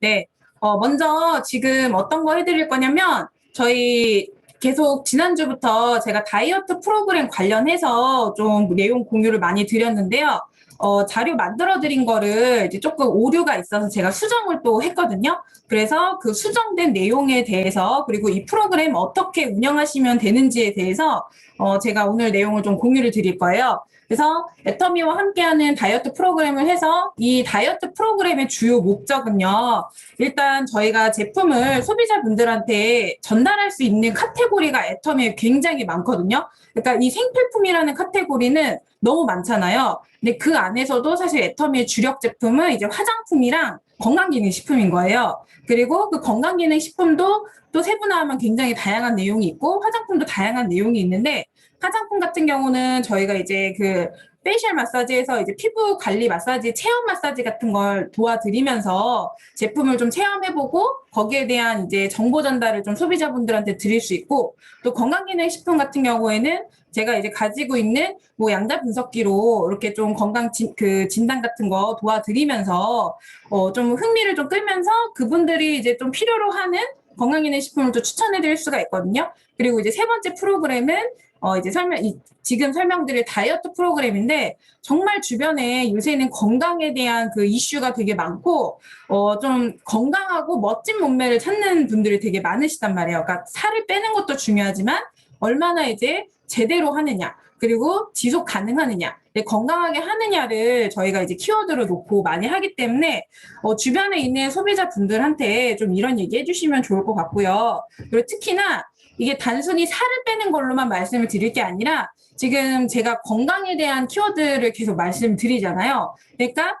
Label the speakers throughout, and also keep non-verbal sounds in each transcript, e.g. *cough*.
Speaker 1: 네. 어, 먼저 지금 어떤 거 해드릴 거냐면, 저희 계속 지난주부터 제가 다이어트 프로그램 관련해서 좀 내용 공유를 많이 드렸는데요. 어, 자료 만들어 드린 거를 이제 조금 오류가 있어서 제가 수정을 또 했거든요. 그래서 그 수정된 내용에 대해서 그리고 이 프로그램 어떻게 운영하시면 되는지에 대해서 어, 제가 오늘 내용을 좀 공유를 드릴 거예요. 그래서 애터미와 함께하는 다이어트 프로그램을 해서 이 다이어트 프로그램의 주요 목적은요. 일단 저희가 제품을 소비자분들한테 전달할 수 있는 카테고리가 애터미에 굉장히 많거든요. 그러니까 이 생필품이라는 카테고리는 너무 많잖아요. 근데 그 안에서도 사실 애터미의 주력 제품은 이제 화장품이랑 건강기능식품인 거예요. 그리고 그 건강기능식품도 또 세분화하면 굉장히 다양한 내용이 있고 화장품도 다양한 내용이 있는데 화장품 같은 경우는 저희가 이제 그 페이셜 마사지에서 이제 피부 관리 마사지, 체험 마사지 같은 걸 도와드리면서 제품을 좀 체험해보고 거기에 대한 이제 정보 전달을 좀 소비자분들한테 드릴 수 있고 또 건강기능식품 같은 경우에는 제가 이제 가지고 있는 뭐 양자 분석기로 이렇게 좀 건강 진, 그 진단 같은 거 도와드리면서 어 좀 흥미를 좀 끌면서 그분들이 이제 좀 필요로 하는 건강기능식품을 또 추천해 드릴 수가 있거든요. 그리고 이제 세 번째 프로그램은 어 이제 설명 이, 지금 설명드릴 다이어트 프로그램인데 정말 주변에 요새는 건강에 대한 그 이슈가 되게 많고 어 좀 건강하고 멋진 몸매를 찾는 분들이 되게 많으시단 말이에요. 그러니까 살을 빼는 것도 중요하지만 얼마나 이제 제대로 하느냐 그리고 지속 가능하느냐 네, 건강하게 하느냐를 저희가 이제 키워드로 놓고 많이 하기 때문에 어, 주변에 있는 소비자분들한테 좀 이런 얘기 해주시면 좋을 것 같고요. 그리고 특히나 이게 단순히 살을 빼는 걸로만 말씀을 드릴 게 아니라 지금 제가 건강에 대한 키워드를 계속 말씀드리잖아요. 그러니까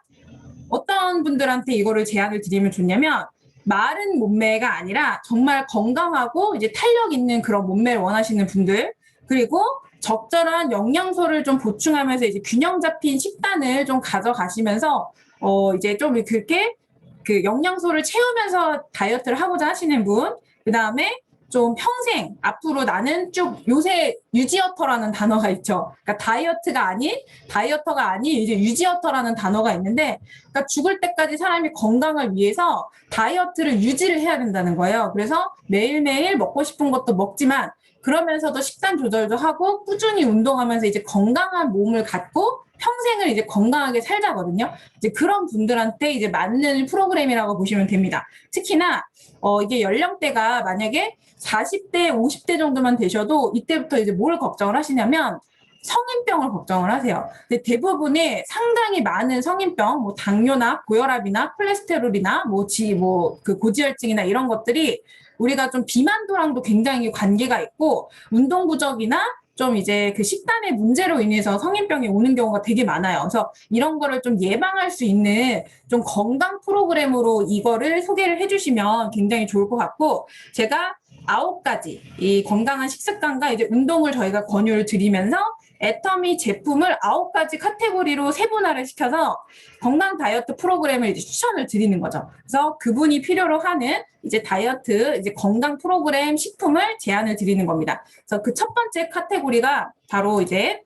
Speaker 1: 어떤 분들한테 이거를 제안을 드리면 좋냐면 마른 몸매가 아니라 정말 건강하고 이제 탄력 있는 그런 몸매를 원하시는 분들 그리고 적절한 영양소를 좀 보충하면서 이제 균형 잡힌 식단을 좀 가져가시면서 어 이제 좀 그렇게 그 영양소를 채우면서 다이어트를 하고자 하시는 분, 그 다음에 좀 평생 앞으로 나는 쭉 요새 유지어터라는 단어가 있죠. 그러니까 다이어트가 아닌 다이어터가 아닌 이제 유지어터라는 단어가 있는데, 그러니까 죽을 때까지 사람이 건강을 위해서 다이어트를 유지를 해야 된다는 거예요. 그래서 매일매일 먹고 싶은 것도 먹지만 그러면서도 식단 조절도 하고 꾸준히 운동하면서 이제 건강한 몸을 갖고 평생을 이제 건강하게 살자거든요. 이제 그런 분들한테 이제 맞는 프로그램이라고 보시면 됩니다. 특히나 어 이게 연령대가 만약에 40대, 50대 정도만 되셔도 이때부터 이제 뭘 걱정을 하시냐면 성인병을 걱정을 하세요. 근데 대부분의 상당히 많은 성인병, 뭐 당뇨나 고혈압이나 콜레스테롤이나 뭐 지, 뭐 그 고지혈증이나 이런 것들이 우리가 좀 비만도랑도 굉장히 관계가 있고 운동 부족이나 좀 이제 그 식단의 문제로 인해서 성인병이 오는 경우가 되게 많아요. 그래서 이런 거를 좀 예방할 수 있는 좀 건강 프로그램으로 이거를 소개를 해주시면 굉장히 좋을 것 같고 제가 아홉 가지 이 건강한 식습관과 이제 운동을 저희가 권유를 드리면서 애터미 제품을 아홉 가지 카테고리로 세분화를 시켜서 건강 다이어트 프로그램을 이제 추천을 드리는 거죠. 그래서 그분이 필요로 하는 이제 다이어트 이제 건강 프로그램 식품을 제안을 드리는 겁니다. 그래서 그 첫 번째 카테고리가 바로 이제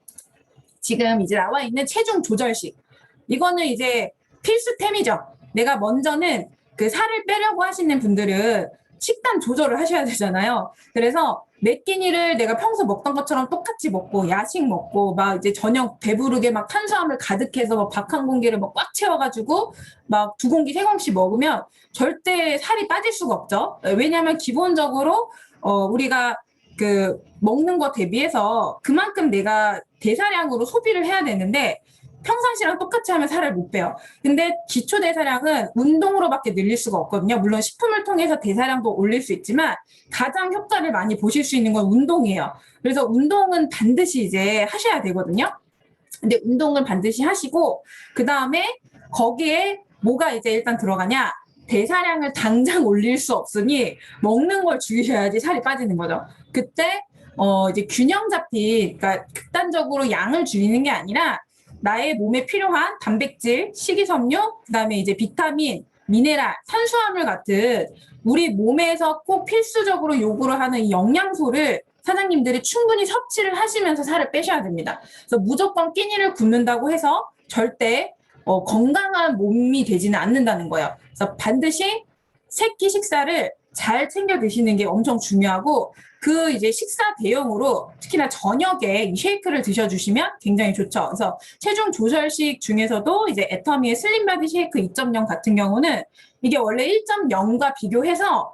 Speaker 1: 지금 이제 나와 있는 체중 조절식. 이거는 이제 필수템이죠. 내가 먼저는 그 살을 빼려고 하시는 분들은 식단 조절을 하셔야 되잖아요. 그래서 몇 끼니를 내가 평소 먹던 것처럼 똑같이 먹고 야식 먹고 막 이제 저녁 배부르게 막 탄수화물 가득해서 막 밥 한 공기를 막 꽉 채워가지고 막 두 공기 세 공씩 먹으면 절대 살이 빠질 수가 없죠. 왜냐하면 기본적으로 어 우리가 그 먹는 것 대비해서 그만큼 내가 대사량으로 소비를 해야 되는데 평상시랑 똑같이 하면 살을 못 빼요. 근데 기초 대사량은 운동으로밖에 늘릴 수가 없거든요. 물론 식품을 통해서 대사량도 올릴 수 있지만 가장 효과를 많이 보실 수 있는 건 운동이에요. 그래서 운동은 반드시 이제 하셔야 되거든요. 근데 운동을 반드시 하시고 그 다음에 거기에 뭐가 이제 일단 들어가냐? 대사량을 당장 *laughs* 올릴 수 없으니 먹는 걸 줄이셔야지 살이 빠지는 거죠. 그때 어 이제 균형 잡힌 그러니까 극단적으로 양을 줄이는 게 아니라 나의 몸에 필요한 단백질, 식이섬유, 그다음에 이제 비타민, 미네랄, 탄수화물 같은 우리 몸에서 꼭 필수적으로 요구를 하는 이 영양소를 사장님들이 충분히 섭취를 하시면서 살을 빼셔야 됩니다. 그래서 무조건 끼니를 굶는다고 해서 절대 어, 건강한 몸이 되지는 않는다는 거예요. 그래서 반드시 세끼 식사를 잘 챙겨 드시는 게 엄청 중요하고 그 이제 식사 대용으로 특히나 저녁에 이 쉐이크를 드셔주시면 굉장히 좋죠. 그래서 체중 조절식 중에서도 이제 애터미의 슬림바디 쉐이크 2.0 같은 경우는 이게 원래 1.0과 비교해서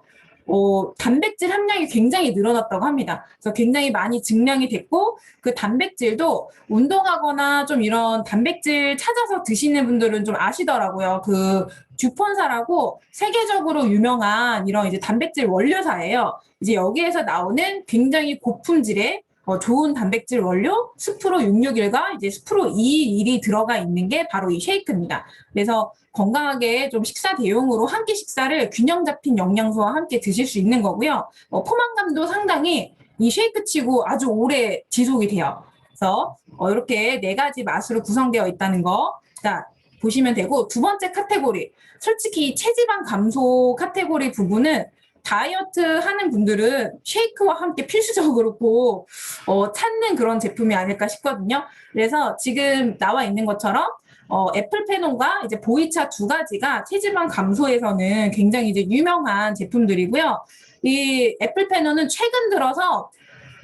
Speaker 1: 어, 단백질 함량이 굉장히 늘어났다고 합니다. 그래서 굉장히 많이 증량이 됐고 그 단백질도 운동하거나 좀 이런 단백질 찾아서 드시는 분들은 좀 아시더라고요. 그 듀폰사라고 세계적으로 유명한 이런 이제 단백질 원료사예요. 이제 여기에서 나오는 굉장히 고품질의 어, 좋은 단백질 원료 스프로 661과 이제 스프로 221이 들어가 있는 게 바로 이 쉐이크입니다. 그래서 건강하게 좀 식사 대용으로 한 끼 식사를 균형 잡힌 영양소와 함께 드실 수 있는 거고요. 어, 포만감도 상당히 이 쉐이크 치고 아주 오래 지속이 돼요. 그래서 어, 이렇게 네 가지 맛으로 구성되어 있다는 거. 자, 보시면 되고 두 번째 카테고리. 솔직히 체지방 감소 카테고리 부분은 다이어트 하는 분들은 쉐이크와 함께 필수적으로 꼭 어, 찾는 그런 제품이 아닐까 싶거든요. 그래서 지금 나와 있는 것처럼 어, 애플페논과 이제 보이차 두 가지가 체지방 감소에서는 굉장히 이제 유명한 제품들이고요. 이 애플페논은 최근 들어서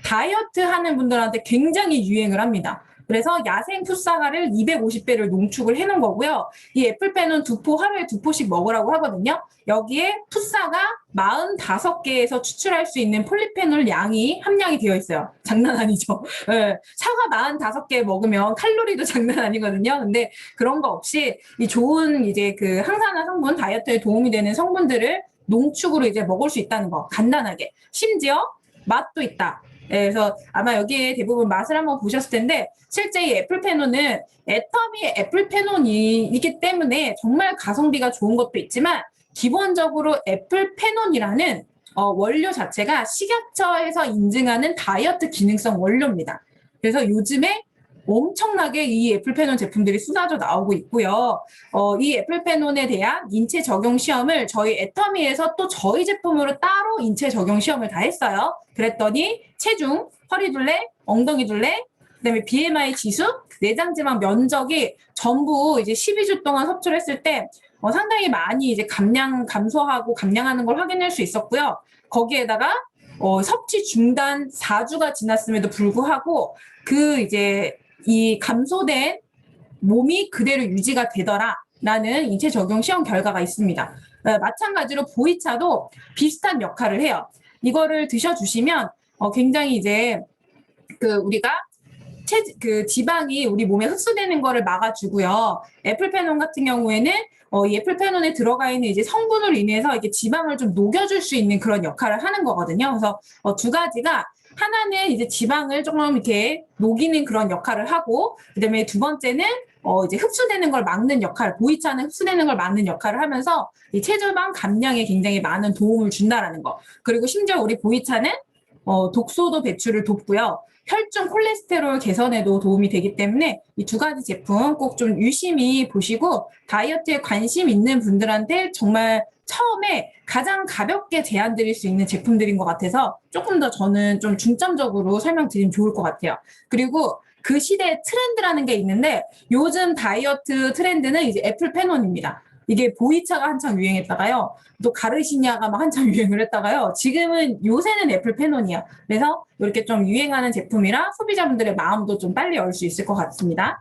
Speaker 1: 다이어트 하는 분들한테 굉장히 유행을 합니다. 그래서 야생 풋사과를 250배를 농축을 해놓은 거고요. 이 애플펜은 두포 하루에 두 포씩 먹으라고 하거든요. 여기에 풋사가 45개에서 추출할 수 있는 폴리페놀 양이 함량이 되어 있어요. 장난 아니죠. 네. *laughs* 사과 45개 먹으면 칼로리도 장난 아니거든요. 근데 그런 거 없이 이 좋은 이제 그 항산화 성분 다이어트에 도움이 되는 성분들을 농축으로 이제 먹을 수 있다는 거 간단하게 심지어 맛도 있다. 네, 그래서 아마 여기에 대부분 맛을 한번 보셨을 텐데 실제 이 애플페논은 애터미 애플페논이기 때문에 정말 가성비가 좋은 것도 있지만 기본적으로 애플페논이라는 어, 원료 자체가 식약처에서 인증하는 다이어트 기능성 원료입니다. 그래서 요즘에 엄청나게 이 애플페논 제품들이 쏟아져 나오고 있고요. 어, 이 애플페논에 대한 인체 적용 시험을 저희 애터미에서 또 저희 제품으로 따로 인체 적용 시험을 다 했어요. 그랬더니 체중, 허리둘레, 엉덩이둘레, 그다음에 BMI 지수, 내장지방 면적이 전부 이제 12주 동안 섭취를 했을 때 어, 상당히 많이 이제 감량 감소하고 감량하는 걸 확인할 수 있었고요. 거기에다가 어, 섭취 중단 4주가 지났음에도 불구하고 그 이제 이 감소된 몸이 그대로 유지가 되더라 라는 인체 적용 시험 결과가 있습니다. 어, 마찬가지로 보이차도 비슷한 역할을 해요. 이거를 드셔주시면 어, 굉장히 이제 그 우리가 체, 그 지방이 우리 몸에 흡수되는 거를 막아주고요. 애플페논 같은 경우에는 어, 이 애플페논에 들어가 있는 이제 성분으로 인해서 이게 지방을 좀 녹여줄 수 있는 그런 역할을 하는 거거든요. 그래서 어, 두 가지가 하나는 이제 지방을 조금 이렇게 녹이는 그런 역할을 하고 그다음에 두 번째는 어 이제 흡수되는 걸 막는 역할, 보이차는 흡수되는 걸 막는 역할을 하면서 이 체지방 감량에 굉장히 많은 도움을 준다라는 거. 그리고 심지어 우리 보이차는 어 독소도 배출을 돕고요. 혈중 콜레스테롤 개선에도 도움이 되기 때문에 이 두 가지 제품 꼭 좀 유심히 보시고 다이어트에 관심 있는 분들한테 정말 처음에 가장 가볍게 제안 드릴 수 있는 제품들인 것 같아서 조금 더 저는 좀 중점적으로 설명드리면 좋을 것 같아요. 그리고 그 시대의 트렌드라는 게 있는데 요즘 다이어트 트렌드는 이제 애플 페논입니다. 이게 보이차가 한창 유행했다가요. 또 가르시니아가 막 한창 유행을 했다가요. 지금은 요새는 애플 페논이야. 그래서 이렇게 좀 유행하는 제품이라 소비자분들의 마음도 좀 빨리 열 수 있을 것 같습니다.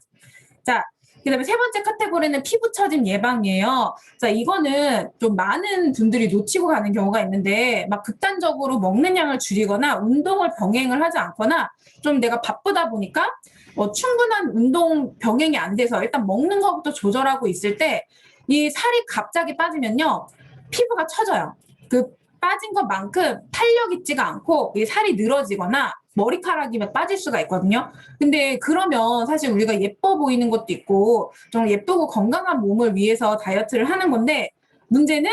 Speaker 1: 자, 그다음에 세 번째 카테고리는 피부 처짐 예방이에요. 자, 이거는 좀 많은 분들이 놓치고 가는 경우가 있는데 막 극단적으로 먹는 양을 줄이거나 운동을 병행을 하지 않거나 좀 내가 바쁘다 보니까 어, 충분한 운동 병행이 안 돼서 일단 먹는 것부터 조절하고 있을 때 이 살이 갑자기 빠지면요 피부가 처져요. 그 빠진 것만큼 탄력 있지가 않고 이 살이 늘어지거나 머리카락이 빠질 수가 있거든요. 근데 그러면 사실 우리가 예뻐 보이는 것도 있고 좀 예쁘고 건강한 몸을 위해서 다이어트를 하는 건데 문제는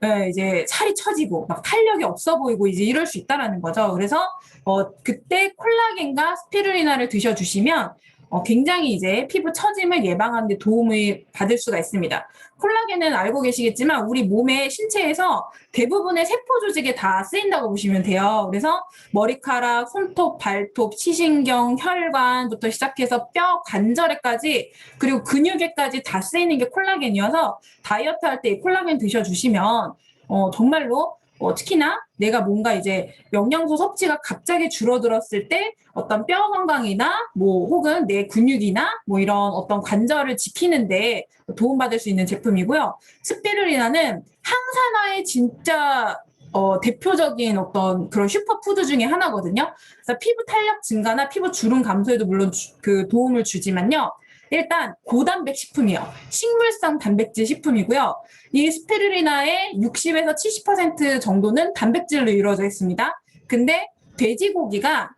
Speaker 1: 네, 이제 살이 처지고 막 탄력이 없어 보이고 이제 이럴 수 있다라는 거죠. 그래서 어 그때 콜라겐과 스피루리나를 드셔 주시면 어, 굉장히 이제 피부 처짐을 예방하는 데 도움을 받을 수가 있습니다. 콜라겐은 알고 계시겠지만 우리 몸의 신체에서 대부분의 세포 조직에 다 쓰인다고 보시면 돼요. 그래서 머리카락, 손톱, 발톱, 시신경, 혈관부터 시작해서 뼈, 관절에까지 그리고 근육에까지 다 쓰이는 게 콜라겐이어서 다이어트 할때 콜라겐 드셔 주시면 어, 정말로 어, 특히나 내가 뭔가 이제 영양소 섭취가 갑자기 줄어들었을 때 어떤 뼈 건강이나 뭐 혹은 내 근육이나 뭐 이런 어떤 관절을 지키는데 도움받을 수 있는 제품이고요. 스피루리나는 항산화의 진짜 어, 대표적인 어떤 그런 슈퍼푸드 중에 하나거든요. 그래서 피부 탄력 증가나 피부 주름 감소에도 물론 주- 그 도움을 주지만요. 일단 고단백 식품이요. 식물성 단백질 식품이고요. 이 스피루리나의 60에서 70% 정도는 단백질로 이루어져 있습니다. 근데 돼지고기가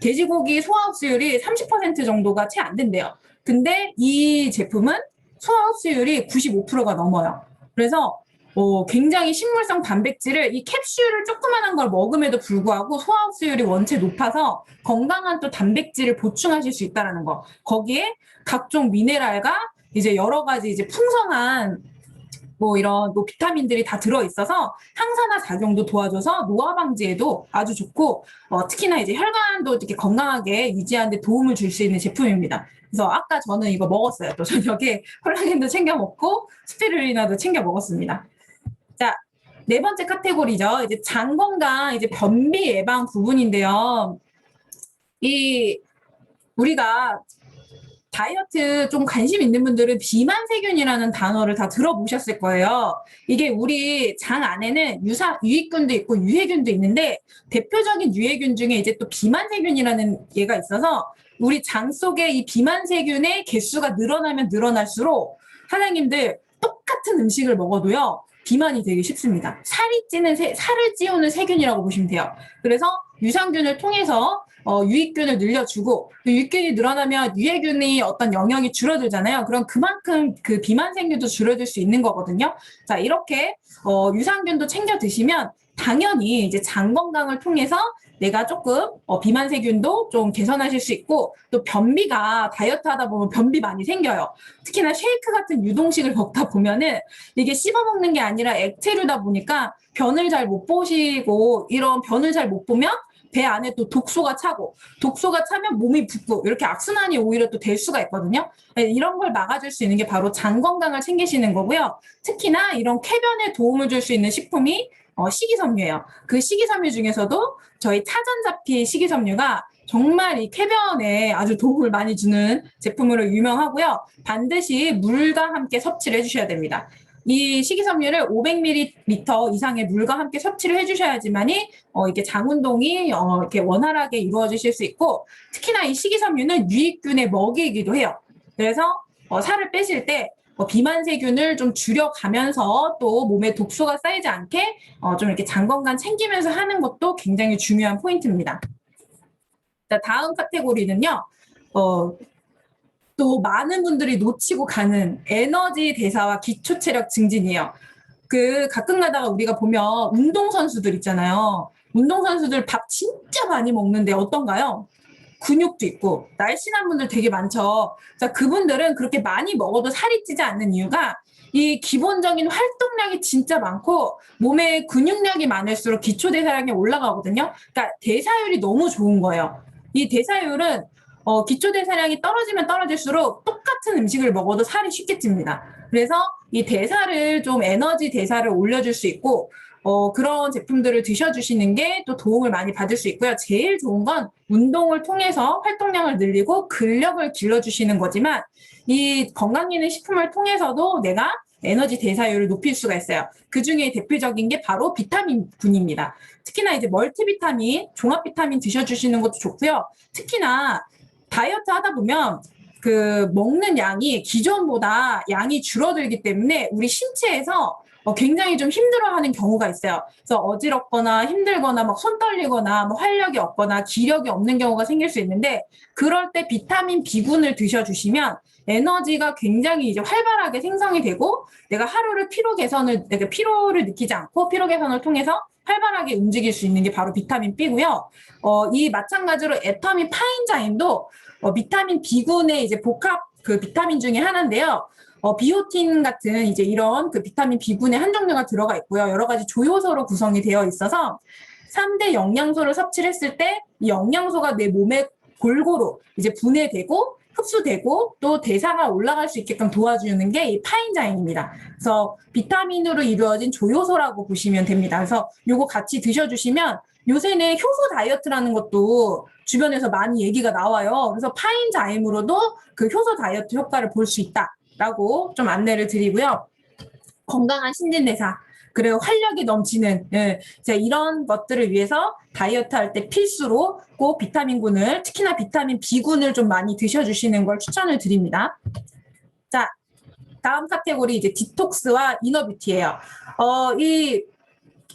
Speaker 1: 돼지고기 소화 흡수율이 30% 정도가 채 안 된대요. 근데 이 제품은 소화 흡수율이 95%가 넘어요. 그래서 어, 굉장히 식물성 단백질을 이 캡슐을 조그만한 걸 먹음에도 불구하고 소화 흡수율이 원체 높아서 건강한 또 단백질을 보충하실 수 있다라는 거. 거기에 각종 미네랄과 이제 여러 가지 이제 풍성한 뭐 이런 뭐 비타민들이 다 들어 있어서 항산화 작용도 도와줘서 노화 방지에도 아주 좋고 어, 특히나 이제 혈관도 이렇게 건강하게 유지하는 데 도움을 줄 수 있는 제품입니다. 그래서 아까 저는 이거 먹었어요. 또 저녁에 콜라겐도 챙겨 먹고 스피루리나도 챙겨 먹었습니다. 자, 네 번째 카테고리죠. 이제 장 건강, 이제 변비 예방 부분인데요. 이 우리가 다이어트 좀 관심 있는 분들은 비만 세균이라는 단어를 다 들어보셨을 거예요. 이게 우리 장 안에는 유사, 유익균도 있고 유해균도 있는데 대표적인 유해균 중에 이제 또 비만 세균이라는 얘가 있어서 우리 장 속에 이 비만 세균의 개수가 늘어나면 늘어날수록 사장님들 똑같은 음식을 먹어도요. 비만이 되기 쉽습니다. 살이 찌는 세, 살을 찌우는 세균이라고 보시면 돼요. 그래서 유산균을 통해서 어, 유익균을 늘려주고 그 유익균이 늘어나면 유해균이 어떤 영역이 줄어들잖아요. 그럼 그만큼 그 비만 생균도 줄어들 수 있는 거거든요. 자 이렇게 어, 유산균도 챙겨 드시면 당연히 이제 장 건강을 통해서 내가 조금 어, 비만 세균도 좀 개선하실 수 있고 또 변비가 다이어트 하다 보면 변비 많이 생겨요. 특히나 쉐이크 같은 유동식을 먹다 보면은 이게 씹어 먹는 게 아니라 액체류다 보니까 변을 잘 못 보시고 이런 변을 잘 못 보면 배 안에 또 독소가 차고 독소가 차면 몸이 붓고 이렇게 악순환이 오히려 또 될 수가 있거든요. 네, 이런 걸 막아줄 수 있는 게 바로 장 건강을 챙기시는 거고요. 특히나 이런 쾌변에 도움을 줄 수 있는 식품이 어, 식이섬유예요. 그 식이섬유 중에서도 저희 차전자피 식이섬유가 정말 이 쾌변에 아주 도움을 많이 주는 제품으로 유명하고요. 반드시 물과 함께 섭취를 해주셔야 됩니다. 이 식이섬유를 500ml 이상의 물과 함께 섭취를 해주셔야지만이 어, 이게 장 운동이 어, 이렇게 원활하게 이루어지실 수 있고 특히나 이 식이섬유는 유익균의 먹이이기도 해요. 그래서 어, 살을 빼실 때 어, 비만 세균을 좀 줄여가면서 또 몸에 독소가 쌓이지 않게 어, 좀 이렇게 장 건강 챙기면서 하는 것도 굉장히 중요한 포인트입니다. 자, 다음 카테고리는요. 어, 또 많은 분들이 놓치고 가는 에너지 대사와 기초 체력 증진이에요. 그 가끔 가다가 우리가 보면 운동 선수들 있잖아요. 운동 선수들 밥 진짜 많이 먹는데 어떤가요? 근육도 있고 날씬한 분들 되게 많죠. 자, 그분들은 그렇게 많이 먹어도 살이 찌지 않는 이유가 이 기본적인 활동량이 진짜 많고 몸에 근육량이 많을수록 기초 대사량이 올라가거든요. 그러니까 대사율이 너무 좋은 거예요. 이 대사율은 어, 기초 대사량이 떨어지면 떨어질수록 똑같은 음식을 먹어도 살이 쉽게 찝니다. 그래서 이 대사를 좀 에너지 대사를 올려줄 수 있고 어, 그런 제품들을 드셔주시는 게 또 도움을 많이 받을 수 있고요. 제일 좋은 건 운동을 통해서 활동량을 늘리고 근력을 길러주시는 거지만 이 건강기능 식품을 통해서도 내가 에너지 대사율을 높일 수가 있어요. 그 중에 대표적인 게 바로 비타민군입니다. 특히나 이제 멀티비타민, 종합 비타민 드셔주시는 것도 좋고요. 특히나 다이어트 하다 보면 그 먹는 양이 기존보다 양이 줄어들기 때문에 우리 신체에서 어, 굉장히 좀 힘들어하는 경우가 있어요. 그래서 어지럽거나 힘들거나 막 손 떨리거나 뭐 활력이 없거나 기력이 없는 경우가 생길 수 있는데 그럴 때 비타민 B군을 드셔주시면 에너지가 굉장히 이제 활발하게 생성이 되고 내가 하루를 피로 개선을 내가 피로를 느끼지 않고 피로 개선을 통해서 활발하게 움직일 수 있는 게 바로 비타민 B고요. 어, 이 마찬가지로 에터민 파인자임도 어, 비타민 B군의 이제 복합 그 비타민 중에 하나인데요. 어, 비오틴 같은 이제 이런 그 비타민 B군의 한 종류가 들어가 있고요. 여러 가지 조효소로 구성이 되어 있어서 3대 영양소를 섭취를 했을 때 이 영양소가 내 몸에 골고루 이제 분해되고 흡수되고 또 대사가 올라갈 수 있게끔 도와주는 게 이 파인자임입니다. 그래서 비타민으로 이루어진 조효소라고 보시면 됩니다. 그래서 요거 같이 드셔주시면 요새는 효소 다이어트라는 것도 주변에서 많이 얘기가 나와요. 그래서 파인자임으로도 그 효소 다이어트 효과를 볼 수 있다 라고 좀 안내를 드리고요. 건강한 신진대사 그리고 활력이 넘치는 예, 자, 이런 것들을 위해서 다이어트 할 때 필수로 꼭 비타민군을 특히나 비타민 B군을 좀 많이 드셔주시는 걸 추천을 드립니다. 자 다음 카테고리 이제 디톡스와 이너뷰티예요. 어, 이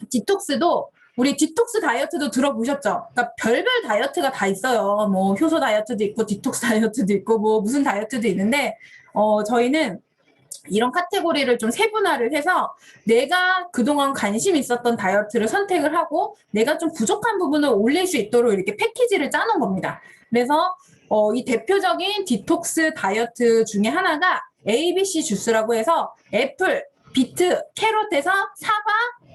Speaker 1: 디톡스도 우리 디톡스 다이어트도 들어보셨죠? 그러니까 별별 다이어트가 다 있어요. 뭐 효소 다이어트도 있고 디톡스 *laughs* 다이어트도 있고 뭐 무슨 다이어트도 있는데 어, 저희는 이런 카테고리를 좀 세분화를 해서 내가 그동안 관심 있었던 다이어트를 선택을 하고 내가 좀 부족한 부분을 올릴 수 있도록 이렇게 패키지를 짜놓은 겁니다. 그래서 어, 이 대표적인 디톡스 다이어트 중에 하나가 ABC 주스라고 해서 애플, 비트, 캐롯에서 사과,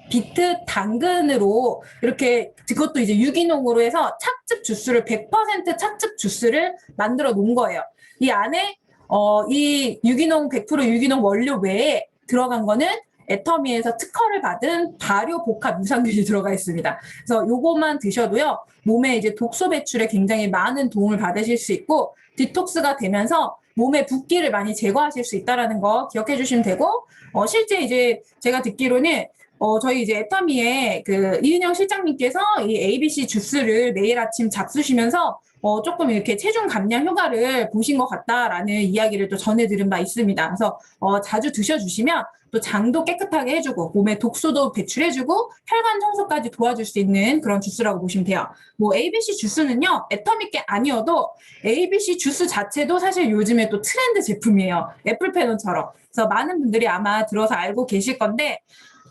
Speaker 1: 비트, 당근으로 이렇게 그것도 이제 유기농으로 해서 착즙 주스를 100% 착즙 주스를 만들어 놓은 거예요. 이 안에 어, 이 유기농 100% 유기농 원료 외에 들어간 거는 애터미에서 특허를 받은 발효 복합 유산균이 들어가 있습니다. 그래서 요것만 드셔도요, 몸에 이제 독소 배출에 굉장히 많은 도움을 받으실 수 있고, 디톡스가 되면서 몸의 붓기를 많이 제거하실 수 있다라는 거 기억해 주시면 되고, 어, 실제 이제 제가 듣기로는 어, 저희 이제 애터미의 그 이은영 실장님께서 이 ABC 주스를 매일 아침 잡수시면서 어, 조금 이렇게 체중 감량 효과를 보신 것 같다라는 이야기를 또 전해 들은 바 있습니다. 그래서 어, 자주 드셔주시면 또 장도 깨끗하게 해주고 몸에 독소도 배출해주고 혈관 청소까지 도와줄 수 있는 그런 주스라고 보시면 돼요. 뭐 ABC 주스는요 애터믹 게 아니어도 ABC 주스 자체도 사실 요즘에 또 트렌드 제품이에요. 애플페논처럼. 그래서 많은 분들이 아마 들어서 알고 계실 건데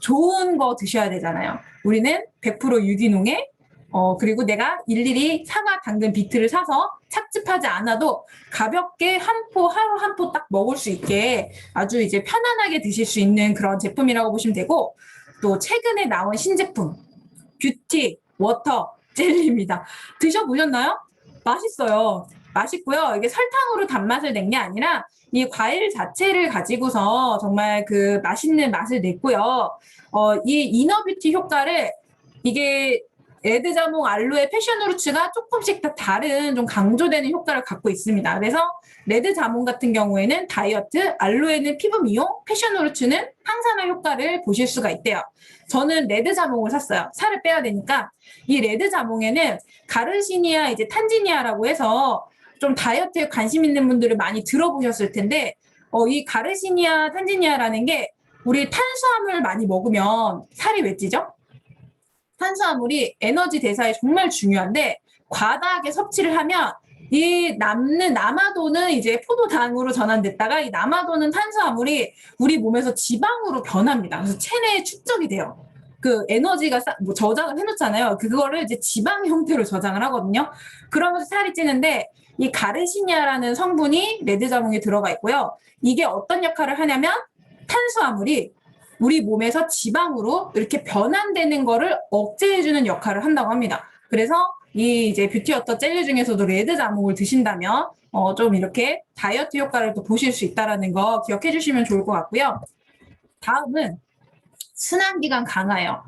Speaker 1: 좋은 거 드셔야 되잖아요. 우리는 100% 유기농에 어, 그리고 내가 일일이 사과, 당근, 비트를 사서 착즙하지 않아도 가볍게 한 포, 하루 한 포 딱 먹을 수 있게 아주 이제 편안하게 드실 수 있는 그런 제품이라고 보시면 되고, 또 최근에 나온 신제품, 뷰티, 워터, 젤리입니다. 드셔보셨나요? 맛있어요. 맛있고요. 이게 설탕으로 단맛을 낸 게 아니라 이 과일 자체를 가지고서 정말 그 맛있는 맛을 냈고요. 어, 이 이너뷰티 효과를 이게 레드자몽, 알로에, 패션후르츠가 조금씩 다 다른 좀 강조되는 효과를 갖고 있습니다. 그래서 레드 자몽 같은 경우에는 다이어트, 알로에는 피부 미용, 패션후르츠는 항산화 효과를 보실 수가 있대요. 저는 레드 자몽을 샀어요. 살을 빼야 되니까 이 레드 자몽에는 가르시니아 이제 탄지니아라고 해서 좀 다이어트에 관심 있는 분들을 많이 들어보셨을 텐데 어, 이 가르시니아 탄지니아라는 게 우리 탄수화물 많이 먹으면 살이 왜 찌죠? 탄수화물이 에너지 대사에 정말 중요한데 과다하게 섭취를 하면 이 남는 남아도는 이제 포도당으로 전환됐다가 이 남아도는 탄수화물이 우리 몸에서 지방으로 변합니다. 그래서 체내에 축적이 돼요. 그 에너지가 쌓- 뭐 저장을 해놓잖아요. 그거를 이제 지방 형태로 저장을 하거든요. 그러면서 살이 찌는데 이 가르시니아라는 성분이 레드자몽에 들어가 있고요. 이게 어떤 역할을 하냐면 탄수화물이 우리 몸에서 지방으로 이렇게 변환되는 거를 억제해주는 역할을 한다고 합니다. 그래서 이 이제 뷰티 워터 젤리 중에서도 레드 자몽을 드신다면 어, 좀 이렇게 다이어트 효과를 또 보실 수 있다라는 거 기억해 주시면 좋을 것 같고요. 다음은 순환기관 강화예요.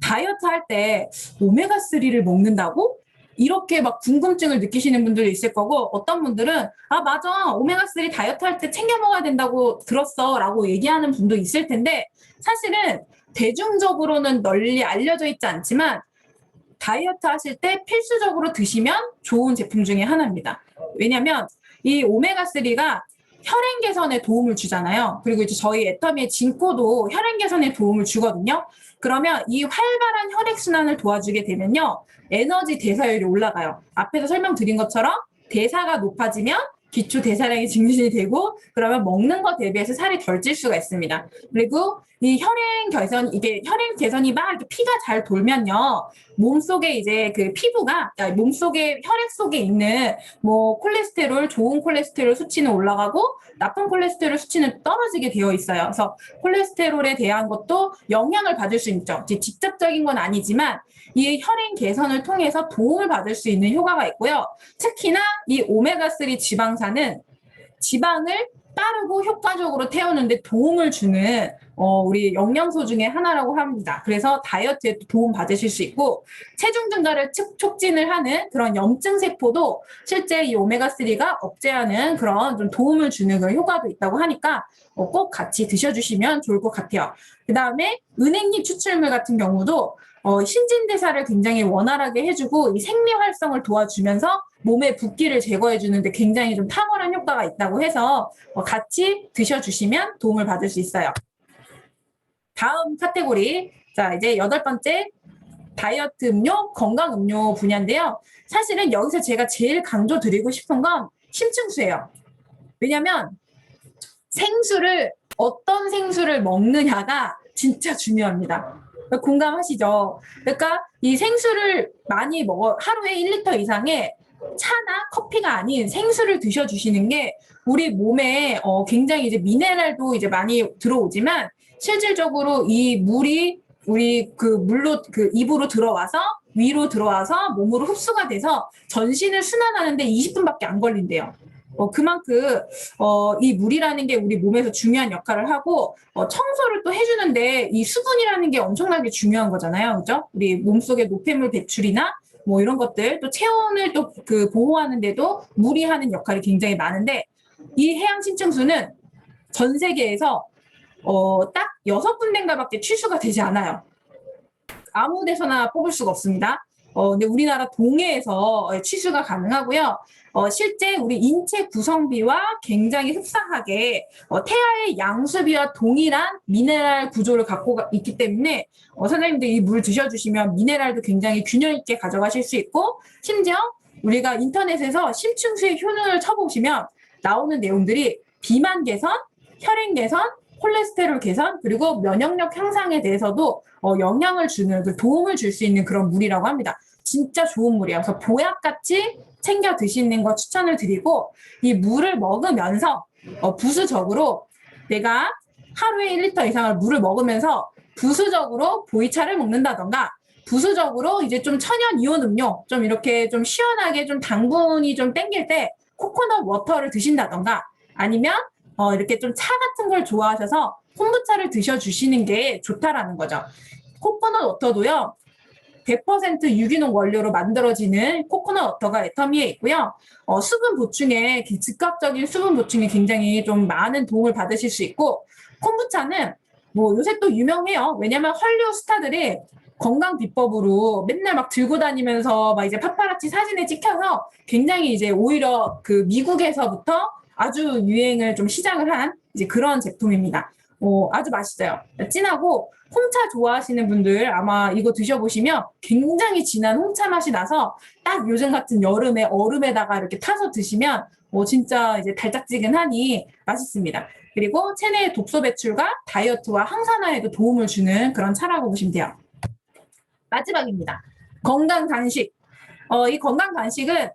Speaker 1: 다이어트 할 때 오메가3를 먹는다고? 이렇게 막 궁금증을 느끼시는 분들이 있을 거고 어떤 분들은 아 맞아 오메가3 다이어트 할 때 챙겨 먹어야 된다고 들었어 라고 얘기하는 분도 있을 텐데 사실은 대중적으로는 널리 알려져 있지 않지만 다이어트 하실 때 필수적으로 드시면 좋은 제품 중에 하나입니다. 왜냐면 이 오메가3가 혈행 개선에 도움을 주잖아요. 그리고 이제 저희 애터미의 진코도 혈행 개선에 도움을 주거든요. 그러면 이 활발한 혈액순환을 도와주게 되면요. 에너지 대사율이 올라가요. 앞에서 설명드린 것처럼 대사가 높아지면 기초 대사량이 증진이 되고 그러면 먹는 것 대비해서 살이 덜 찔 수가 있습니다. 그리고 이 혈행 개선 이게 혈행 개선이 막 이렇게 피가 잘 돌면요 몸 속에 이제 그 피부가 아니, 몸 속에 혈액 속에 있는 뭐 콜레스테롤 좋은 콜레스테롤 수치는 올라가고 나쁜 콜레스테롤 수치는 떨어지게 되어 있어요. 그래서 콜레스테롤에 대한 것도 영향을 받을 수 있죠. 직접적인 건 아니지만 이 혈행 개선을 통해서 도움을 받을 수 있는 효과가 있고요. 특히나 이 오메가3 지방 산은 지방을 빠르고 효과적으로 태우는데 도움을 주는 어, 우리 영양소 중에 하나라고 합니다. 그래서 다이어트에 또 도움 받으실 수 있고 체중 증가를 촉- 촉진을 하는 그런 염증 세포도 실제 이 오메가3가 억제하는 그런 좀 도움을 주는 그런 효과도 있다고 하니까 어, 꼭 같이 드셔주시면 좋을 것 같아요. 그 다음에 은행잎 추출물 같은 경우도 어, 신진대사를 굉장히 원활하게 해주고 이 생리 활성을 도와주면서 몸의 붓기를 제거해 주는데 굉장히 좀 탁월한 효과가 있다고 해서 어, 같이 드셔주시면 도움을 받을 수 있어요. 다음 카테고리. 자, 이제 여덟 번째 다이어트 음료, 건강 음료 분야인데요. 사실은 여기서 제가 제일 강조 드리고 싶은 건 심층수예요. 왜냐면 생수를 어떤 생수를 먹느냐가 진짜 중요합니다. 공감하시죠? 그러니까 이 생수를 많이 먹어 하루에 1리터 이상의 차나 커피가 아닌 생수를 드셔 주시는 게 우리 몸에 어, 굉장히 이제 미네랄도 이제 많이 들어오지만 실질적으로 이 물이 우리 그 물로 그 입으로 들어와서 위로 들어와서 몸으로 흡수가 돼서 전신을 순환하는데 20분밖에 안 걸린대요. 어, 그만큼 어, 이 물이라는 게 우리 몸에서 중요한 역할을 하고 어, 청소를 또 해주는데 이 수분이라는 게 엄청나게 중요한 거잖아요, 그죠? 우리 몸속의 노폐물 배출이나 뭐 이런 것들 또 체온을 또 그 보호하는데도 물이 하는 역할이 굉장히 많은데 이 해양 신층수는 전 세계에서 어, 딱 여섯 군데인가밖에 취수가 되지 않아요. 아무 데서나 뽑을 수가 없습니다. 어, 근데 우리나라 동해에서 어, 취수가 가능하고요. 어, 실제 우리 인체 구성비와 굉장히 흡사하게 어, 태아의 양수비와 동일한 미네랄 구조를 갖고 가- 있기 때문에 어, 선생님들 이 물 드셔주시면 미네랄도 굉장히 균형 있게 가져가실 수 있고 심지어 우리가 인터넷에서 심층수의 효능을 쳐보시면 나오는 내용들이 비만 개선, 혈행 개선, 콜레스테롤 개선 그리고 면역력 향상에 대해서도 어, 영향을 주는 그 도움을 줄 수 있는 그런 물이라고 합니다. 진짜 좋은 물이에요. 그래서 보약같이 챙겨 드시는 거 추천을 드리고 이 물을 먹으면서 어, 부수적으로 내가 하루에 1리터 이상을 물을 먹으면서 부수적으로 보이차를 먹는다던가 부수적으로 이제 좀 천연 이온 음료 좀 이렇게 좀 시원하게 좀 당분이 좀 땡길 때 코코넛 워터를 드신다던가 아니면 어, 이렇게 좀 차 같은 걸 좋아하셔서 콤부차를 드셔주시는 게 좋다라는 거죠. 코코넛 워터도요. 100% 유기농 원료로 만들어지는 코코넛 워터가 애터미에 있고요. 어, 수분 보충에 기- 즉각적인 수분 보충에 굉장히 좀 많은 도움을 받으실 수 있고 콤부차는 뭐 요새 또 유명해요. 왜냐면 헐리우드 스타들이 건강 비법으로 맨날 막 들고 다니면서 막 이제 파파라치 사진에 찍혀서 굉장히 이제 오히려 그 미국에서부터 아주 유행을 좀 시작을 한 이제 그런 제품입니다. 어, 아주 맛있어요. 진하고 홍차 좋아하시는 분들 아마 이거 드셔보시면 굉장히 진한 홍차 맛이 나서 딱 요즘 같은 여름에 얼음에다가 이렇게 타서 드시면 어, 진짜 이제 달짝지근하니 맛있습니다. 그리고 체내 독소 배출과 다이어트와 항산화에도 도움을 주는 그런 차라고 보시면 돼요. 마지막입니다. 건강 간식. 어, 이 건강 간식은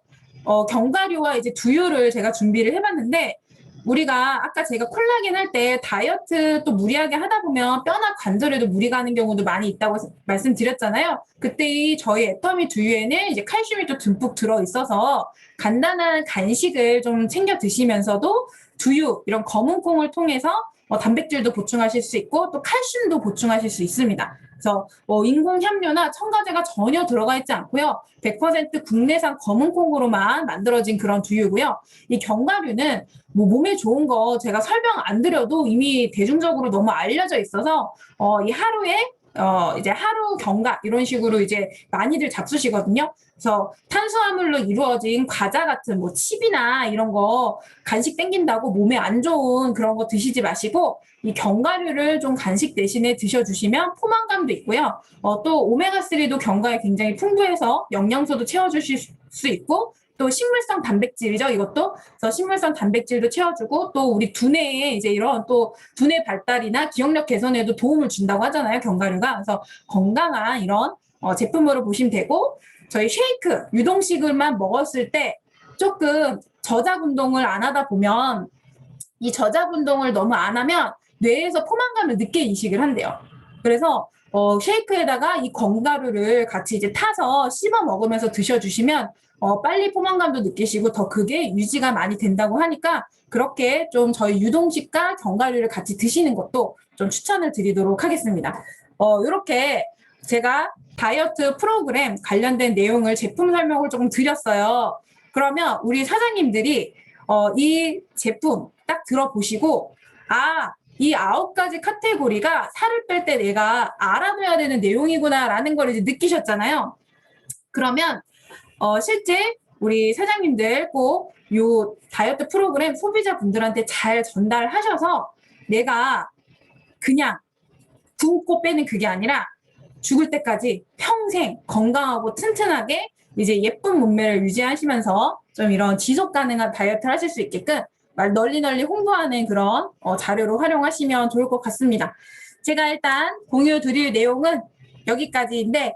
Speaker 1: 어, 견과류와 이제 두유를 제가 준비를 해봤는데 우리가 아까 제가 콜라겐 할 때 다이어트 또 무리하게 하다 보면 뼈나 관절에도 무리 가는 경우도 많이 있다고 말씀드렸잖아요. 그때 이 저희 애터미 두유에는 이제 칼슘이 또 듬뿍 들어 있어서 간단한 간식을 좀 챙겨 드시면서도 두유 이런 검은 콩을 통해서 어, 단백질도 보충하실 수 있고 또 칼슘도 보충하실 수 있습니다. 그래서 어, 인공 향료나 첨가제가 전혀 들어가 있지 않고요. 100% 국내산 검은 콩으로만 만들어진 그런 두유고요. 이 견과류는 뭐 몸에 좋은 거 제가 설명 안 드려도 이미 대중적으로 너무 알려져 있어서 어, 이 하루에 어, 이제 하루 경과 이런 식으로 이제 많이들 잡수시거든요. 그래서 탄수화물로 이루어진 과자 같은 뭐 칩이나 이런 거 간식 땡긴다고 몸에 안 좋은 그런 거 드시지 마시고 이 견과류를 좀 간식 대신에 드셔주시면 포만감도 있고요. 어, 또 오메가3도 견과에 굉장히 풍부해서 영양소도 채워주실 수 있고 또 식물성 단백질이죠 이것도 그래서 식물성 단백질도 채워주고 또 우리 두뇌에 이제 이런 또 두뇌 발달이나 기억력 개선에도 도움을 준다고 하잖아요 견과류가 그래서 건강한 이런 어, 제품으로 보시면 되고 저희 쉐이크 유동식을만 먹었을 때 조금 저작 운동을 안 하다 보면 이 저작 운동을 너무 안 하면 뇌에서 포만감을 늦게 인식을 한대요. 그래서 어, 쉐이크에다가 이 견과류를 같이 이제 타서 씹어 먹으면서 드셔주시면 어, 빨리 포만감도 느끼시고 더 그게 유지가 많이 된다고 하니까 그렇게 좀 저희 유동식과 견과류를 같이 드시는 것도 좀 추천을 드리도록 하겠습니다. 어, 이렇게 제가 다이어트 프로그램 관련된 내용을 제품 설명을 조금 드렸어요. 그러면 우리 사장님들이 어, 이 제품 딱 들어보시고 아, 이 아홉 가지 카테고리가 살을 뺄 때 내가 알아둬야 되는 내용이구나라는 걸 이제 느끼셨잖아요. 그러면 어, 실제 우리 사장님들 꼭 요 다이어트 프로그램 소비자분들한테 잘 전달하셔서 내가 그냥 굶고 빼는 그게 아니라 죽을 때까지 평생 건강하고 튼튼하게 이제 예쁜 몸매를 유지하시면서 좀 이런 지속 가능한 다이어트를 하실 수 있게끔 말 널리 널리 홍보하는 그런 어, 자료로 활용하시면 좋을 것 같습니다. 제가 일단 공유 드릴 내용은 여기까지인데